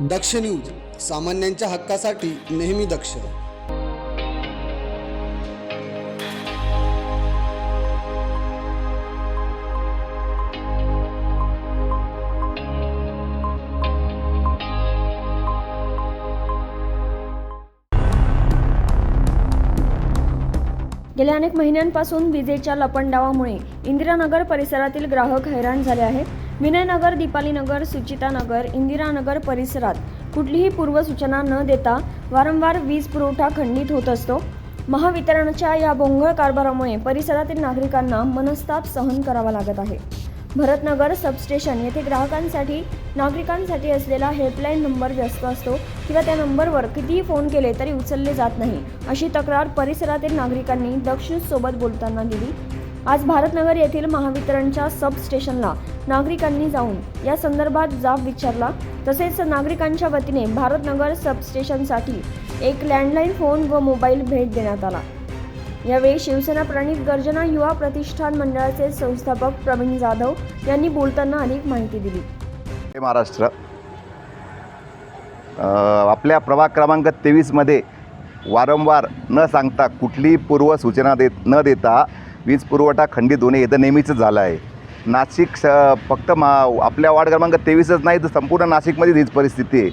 दक्ष news सामान्यांच्या हक्कासाठी नेहमी दक्ष. गेल्या अनेक महिन्यांपासून विजेच्या लपंडावामुळे इंदिरानगर परिसरातील ग्राहक हैराण झाले आहेत. विनयनगर दीपालीनगर सुचितानगर इंदिरानगर परिसरात कुठलीही पूर्वसूचना न देता वारंवार वीज पुरवठा खंडित होत असतो. महावितरणच्या या भोंगळ कारभारामुळे परिसरातील नागरिकांना मनस्ताप सहन करावा लागत आहे. भरतनगर सबस्टेशन येथे ग्राहकांसाठी नागरिकांसाठी असलेला हेल्पलाईन नंबर व्यस्त असतो किंवा त्या नंबरवर कितीही फोन केले तरी उचलले जात नाही अशी तक्रार परिसरातील नागरिकांनी दक्षिणसोबत बोलताना दिली. आज भारतनगर येथील महावितरणच्या सबस्टेशनला नागरिकांनी जाऊन या संदर्भात जाब विचारला. तसेच नागरिकांच्या वतीने भारतनगर सबस्टेशनसाठी एक लँडलाईन फोन व मोबाईल भेट देण्यात आला. यावेळी शिवसेना प्रणित गर्जना युवा प्रतिष्ठान मंडळाचे संस्थापक प्रवीण जाधव यांनी बोलताना अनेक माहिती दिली. महाराष्ट्र. आपल्या प्रभाग क्रमांक तेवीसमध्ये वारंवार न सांगता कुठलीही पूर्वसूचना देत न देता वीज पुरवठा खंडित होणे हे तर नेहमीच झालं आहे. नाशिक स फक्त मा आपल्या वार्ड क्रमांक तेवीसच नाही तर संपूर्ण नाशिकमध्ये हीच परिस्थिती आहे.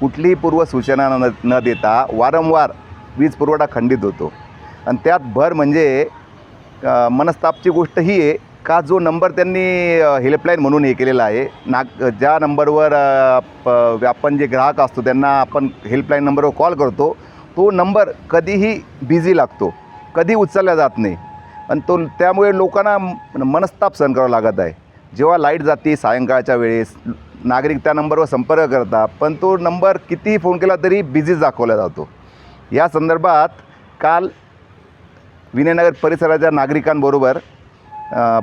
कुठलीही पूर्वसूचना न न देता वारंवार वीज पुरवठा खंडित होतो. आणि त्यात भर म्हणजे मनस्तापची गोष्ट ही आहे का जो नंबर त्यांनी हेल्पलाईन म्हणून हे केलेला आहे नाग ज्या नंबरवर प- आपण जे ग्राहक असतो त्यांना आपण हेल्पलाईन नंबरवर कॉल करतो तो नंबर कधीही बिझी लागतो कधी उचलला जात नाही. आणि तो त्यामुळे लोकांना मनस्ताप सहन करावा लागत आहे. जेव्हा लाइट जाते सायंकाळच्या वेळेस नागरिक त्या नंबरवर संपर्क करतात पण तो नंबर कितीही फोन केला तरी बिझीच दाखवला जातो. या संदर्भात काल विनयनगर परिसराच्या नागरिकांबरोबर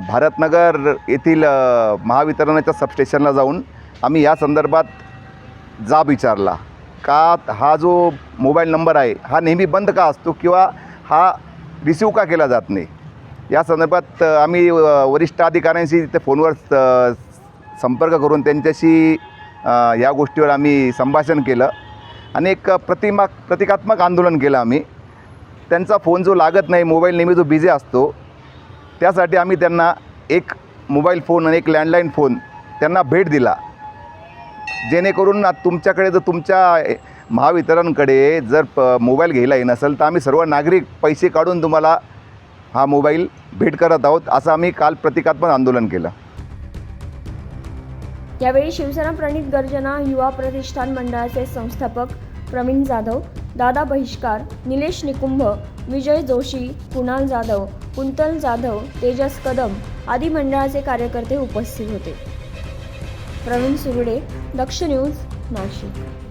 भारतनगर येथील महावितरणाच्या सबस्टेशनला जाऊन आम्ही या संदर्भात जाब विचारला. का हा जो मोबाईल नंबर आहे हा नेहमी बंद का असतो किंवा हा रिसिव्ह का केला जात नाही? या संदर्भात आम्ही वरिष्ठ अधिकाऱ्यांशी ते फोनवर संपर्क करून त्यांच्याशी या गोष्टीवर आम्ही संभाषण केलं. आणि एक प्रतिमा प्रतिकात्मक आंदोलन केलं आम्ही. त्यांचा फोन जो लागत नाही मोबाईल नेहमी जो बिझी असतो त्यासाठी आम्ही त्यांना एक मोबाईल फोन आणि एक लँडलाईन फोन त्यांना भेट दिला. जेणेकरून तुमच्याकडे जर तुमच्या महावितरणकडे जर प मोबाईल घ्यायला येत नसेल तर आम्ही सर्व नागरिक पैसे काढून तुम्हाला हा मोबाईल भेट करत आहोत असं आम्ही काल प्रतिकात्मक आंदोलन केलं. यावेळी शिवसेना प्रणित गर्जना युवा प्रतिष्ठान मंडळाचे संस्थापक प्रवीण जाधव दादा बहिष्कार निलेश निकुंभ विजय जोशी कुणाल जाधव कुंतल जाधव तेजस कदम आदी मंडळाचे कार्यकर्ते उपस्थित होते. प्रवीण सुरडे दक्ष न्यूज नाशिक.